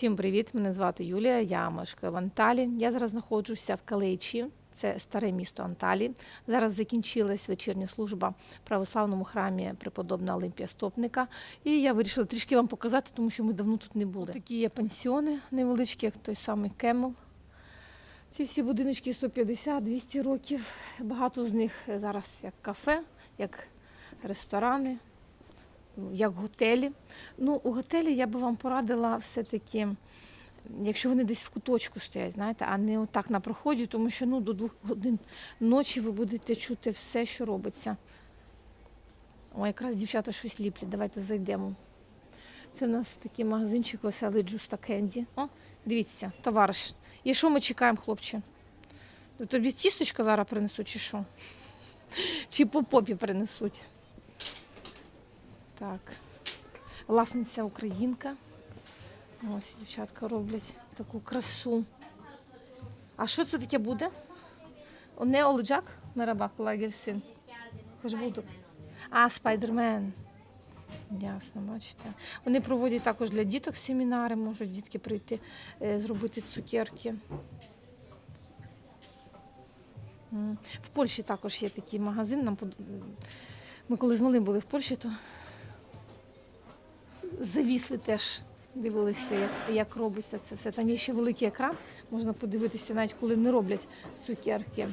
Всім привіт! Мене звати Юлія. Я мешкаю в Анталі. Я зараз знаходжуся в Каличі. Це старе місто Анталі. Зараз закінчилась вечірня служба в православному храмі преподобна Олимпія Стопника. І я вирішила трішки вам показати, тому що ми давно тут не були. Такі є пансіони невеличкі, як той самий Кемел. Ці всі будиночки 150-200 років. Багато з них зараз як кафе, як ресторани, як готелі. Ну, у готелі я би вам порадила все-таки, якщо вони десь в куточку стоять, знаєте, а не отак на проході, тому що ну, до двох годин ночі ви будете чути все, що робиться. О, якраз дівчата щось ліплять, давайте зайдемо. Це в нас такий магазинчик веселий Джуста Кенді. О, дивіться, товариш. І що ми чекаємо, хлопче? Тобі тісточка зараз принесуть, чи що? Чи по попі принесуть? Так. Власниця українка. Ось дівчатка роблять таку красу. А що це таке буде? Не Оледжак? Мераба, Лагерсин. Хоч буду. А, спайдермен. Ясно, бачите. Вони проводять також для діток семінари, можуть дітки прийти, е, зробити цукерки. В Польщі також є такий магазин. Ми коли з малим були в Польщі, то завісли теж, дивилися, як, як робиться це все. Там є ще великий екран, можна подивитися, навіть коли не роблять цукерки.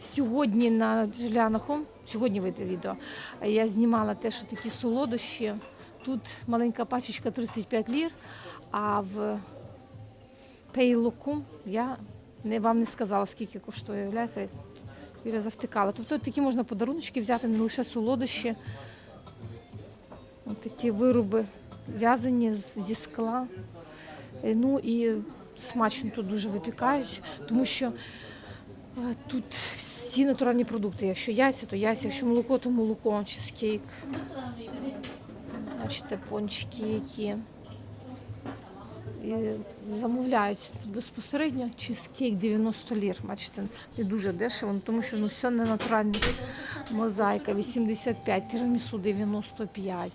Сьогодні на Жилянахом, сьогодні вийде відео, я знімала те, що такі солодощі. Тут маленька пачечка 35 лір, а в Пейлоку я не, вам не сказала, скільки коштує, уявляєте? Юля завтикала. Тобто такі можна подаруночки взяти, не лише солодощі. Такі вироби в'язані зі скла. Е, Ну і смачно тут дуже випікають, тому що е, тут всі натуральні продукти. Якщо яйця, то яйця, якщо молоко, то молоко, чизкейк. Бачите, пончики які. І замовляють безпосередньо чизкейк 90 лір. Бачите, не дуже дешево, ну, тому що ну, все не натуральне. Мозаїка 85, тирамісу 95,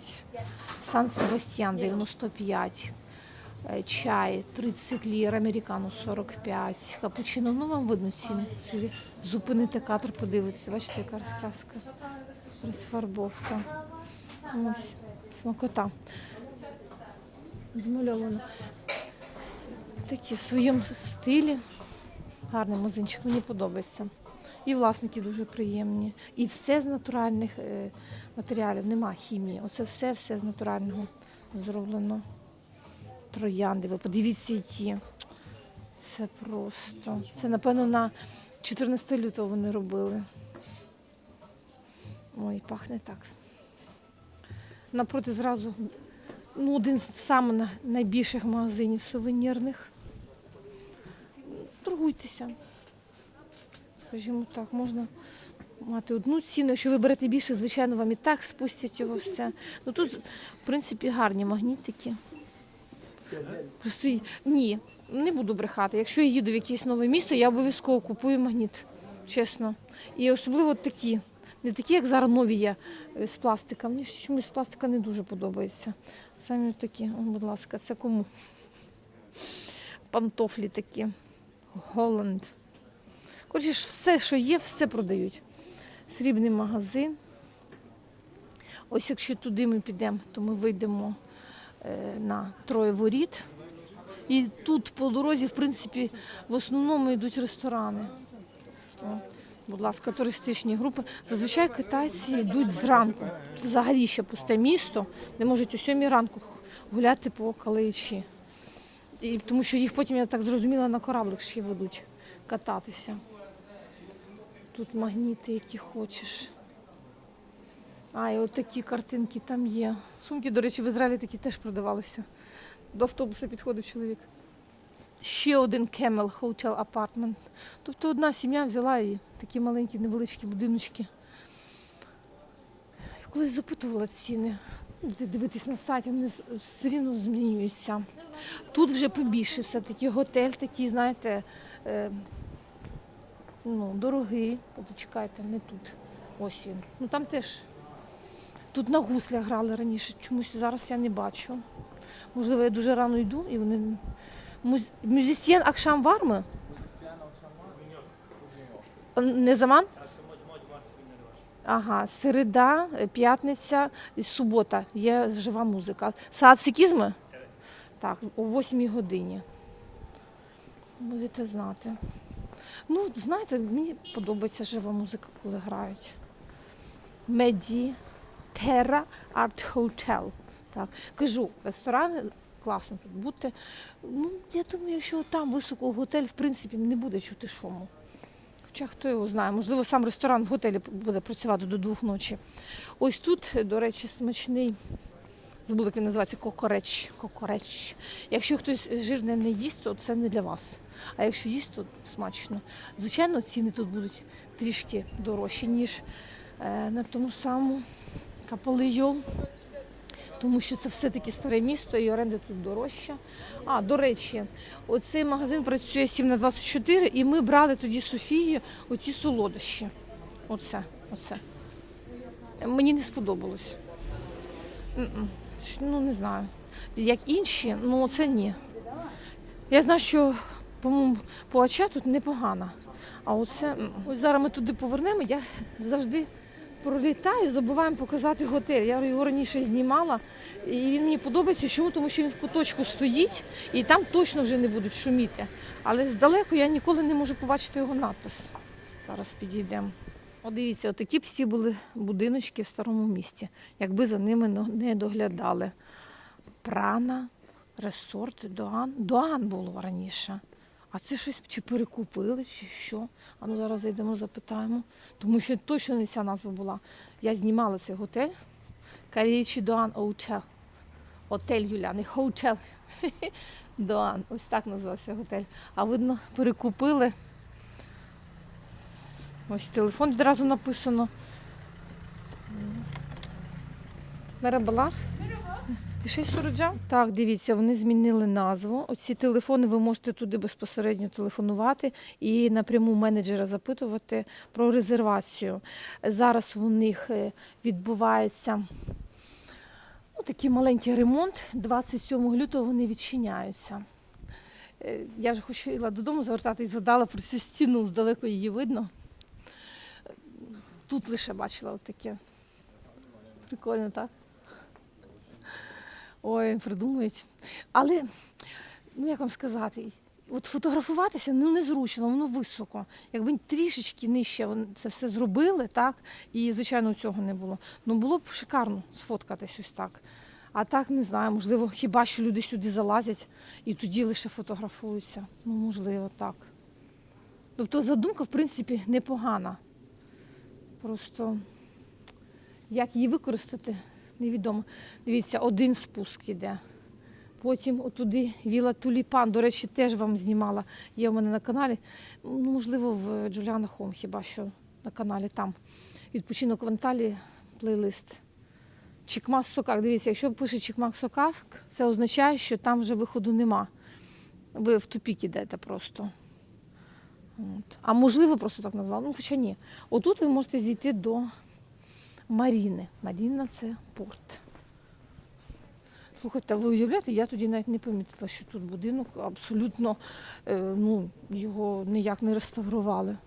Сан Себастьян 95, е, чай 30 лір, американу 45, капучино. Ну вам видно ціни. Ці Зупините кадр, подивитися. Бачите, яка розкраска, розфарбовка. Ось смакота. Змальовано. Такі в своєму стилі. Гарний музинчик, мені подобається. І власники дуже приємні. І все з натуральних е, матеріалів, нема хімії. Оце все, все з натурального зроблено. Троянди. Ви подивіться, які. Це просто. Це, напевно, на 14 лютого вони робили. Ой, пахне так. Напроти зразу ну, один з найбільших магазинів сувенірних. Торгуйтеся. Скажімо так, можна мати одну ціну. Якщо ви берете більше, звичайно, вам і так спустять його все. Ну тут, в принципі, гарні магнітики. Просто ні, не буду брехати. Якщо я їду в якесь нове місто, я обов'язково купую магніт. Чесно. І особливо такі. Не такі, як зараз нові є е, з пластика. Мені чомусь з пластика не дуже подобається. Самі такі, О, будь ласка, це кому? Пантофлі такі. Голланд. Коротше, все, що є, все продають. Срібний магазин. Ось якщо туди ми підемо, то ми вийдемо е, на троє воріт. І тут по дорозі, в принципі, в основному йдуть ресторани. Будь ласка, туристичні групи. Зазвичай китайці йдуть зранку. Взагалі ще пусте місто, де можуть о сьомій ранку гуляти по каличі. І, тому що їх потім, я так зрозуміла, на кораблик ще ведуть кататися. Тут магніти, які хочеш. А, і от такі картинки там є. Сумки, до речі, в Ізраїлі такі теж продавалися. До автобуса підходив чоловік. Ще один Camel Hotel Apartment. Тобто одна сім'я взяла і такі маленькі невеличкі будиночки. Я колись запитувала ціни. Дивитись на сайті, вони все рівно змінюються. Тут вже побільше все-таки готель такий, знаєте, е, ну, дорогий. Почекайте, не тут. Ось він. Ну там теж. Тут на гуслях грали раніше, чомусь зараз я не бачу. Можливо, я дуже рано йду і вони. Муз- Мюзисьєн Акшам Варми? Не заман? Ага, середа, п'ятниця і субота є жива музика. Сикізми? Так, о 8 годині. Будете знати. Ну, знаєте, мені подобається жива музика, коли грають. Меді Терра Арт Хотел. Так. Кажу, ресторани класно тут бути. Ну, я думаю, якщо там високо готель, в принципі, не буде чути шуму. Хоча хто його знає, можливо, сам ресторан в готелі буде працювати до двох ночі. Ось тут, до речі, смачний. Забула, як він називається кокореч. кокореч. Якщо хтось жирне не їсть, то це не для вас. А якщо їсть, то смачно. Звичайно, ціни тут будуть трішки дорожчі, ніж е, на тому самому Капалийол. Тому що це все-таки старе місто і оренда тут дорожча. А, до речі, оцей магазин працює 7 на 24, і ми брали тоді Софії оці солодощі. Оце, оце. Мені не сподобалось. Ну, не знаю. Як інші, ну це ні. Я знаю, що, по-моєму, по ача тут непогано. А оце. Зараз ми туди повернемо. Я завжди пролітаю, забуваємо показати готель. Я його раніше знімала, і він мені подобається. Чому? Тому що він в куточку стоїть і там точно вже не будуть шуміти. Але здалеку я ніколи не можу побачити його надпис. Зараз підійдемо. От дивіться, отакі всі були будиночки в старому місті, якби за ними не доглядали. Прана, ресорт, Доан. Доан було раніше. А це щось чи перекупили, чи що? А ну зараз зайдемо, запитаємо. Тому що точно не ця назва була. Я знімала цей готель. Карічі Доан Оутел. Отель Юля, не хоутел. Доан. Ось так називався готель. А видно, перекупили. Ось телефон відразу написано. Мерабалаш. Щось суроджав? Так, дивіться, вони змінили назву. Оці телефони ви можете туди безпосередньо телефонувати і напряму менеджера запитувати про резервацію. Зараз у них е, відбувається ну, такий маленький ремонт. 27 лютого вони відчиняються. Е, Я вже хотіла додому звертати і згадала про цю стіну, здалеку її видно. Тут лише бачила отаке. Прикольно, так? Ой, придумують. Але, ну як вам сказати, от фотографуватися ну, незручно, воно високо. Якби трішечки нижче це все зробили, так, і, звичайно, цього не було. Ну було б шикарно сфоткатись ось так. А так не знаю, можливо, хіба що люди сюди залазять і тоді лише фотографуються. Ну, можливо, так. Тобто задумка, в принципі, непогана. Просто як її використати, невідомо. Дивіться, один спуск іде. Потім отуди Віла Туліпан. До речі, теж вам знімала. Є в мене на каналі. Ну, можливо, в Джуліана Хом, хіба що на каналі там. Відпочинок в Анталії, плейлист. Чікмак Сокак. Дивіться, якщо пише Чікмак Сокак, це означає, що там вже виходу нема. Ви в тупік ідете просто. От. А можливо, просто так назвали. Ну, хоча ні. Отут ви можете зійти до Маріни. Маріна це порт. Слухайте, ви уявляєте, я тоді навіть не помітила, що тут будинок абсолютно е, ну, його ніяк не реставрували.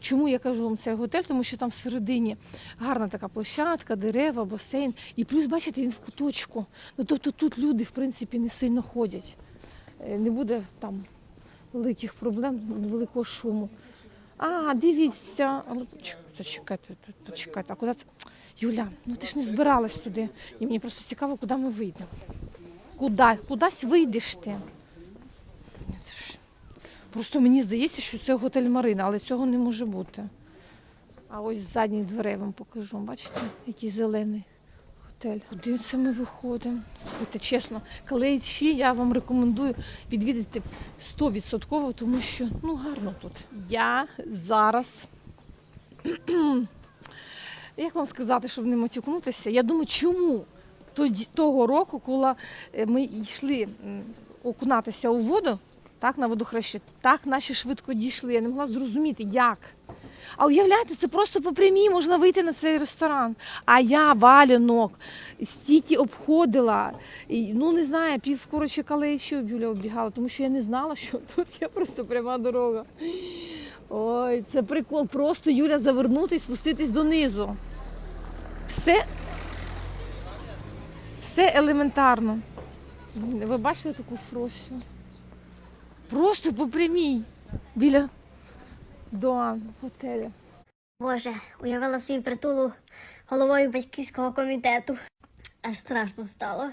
Чому я кажу вам цей готель? Тому що там всередині гарна така площадка, дерева, басейн. І плюс, бачите, він в куточку. Ну, тобто тут люди, в принципі, не сильно ходять. Е, Не буде там великих проблем, великого шуму. А, дивіться. Почекайте, почекайте, а куди це? Юля, ну ти ж не збиралась туди. І мені просто цікаво, куди ми вийдемо. Куди? Кудись вийдеш ти. Просто мені здається, що це готель Марина, але цього не може бути. А ось з задніх дверей вам покажу. Бачите, який зелений готель. Куди це ми виходимо? Слухайте, чесно, Калейчі я вам рекомендую відвідати 100%, тому що ну гарно тут. Я зараз. Як вам сказати, щоб не матюкнутися? Я думаю, чому тоді, того року, коли е, ми йшли окунатися у воду, так, на водохрещі. Так наші швидко дійшли. Я не могла зрозуміти, як. А уявляєте, це просто по прямій можна вийти на цей ресторан. А я валянок стільки обходила. Ну не знаю, пів коротше калечі оббігала, тому що я не знала, що тут є просто пряма дорога. Ой, це прикол. Просто Юля завернути і спуститись донизу. Все, все елементарно. Ви бачили таку фрофію? Просто по прямій біля Доан готеля. Боже, уявила свій притулу головою батьківського комітету. Аж страшно стало.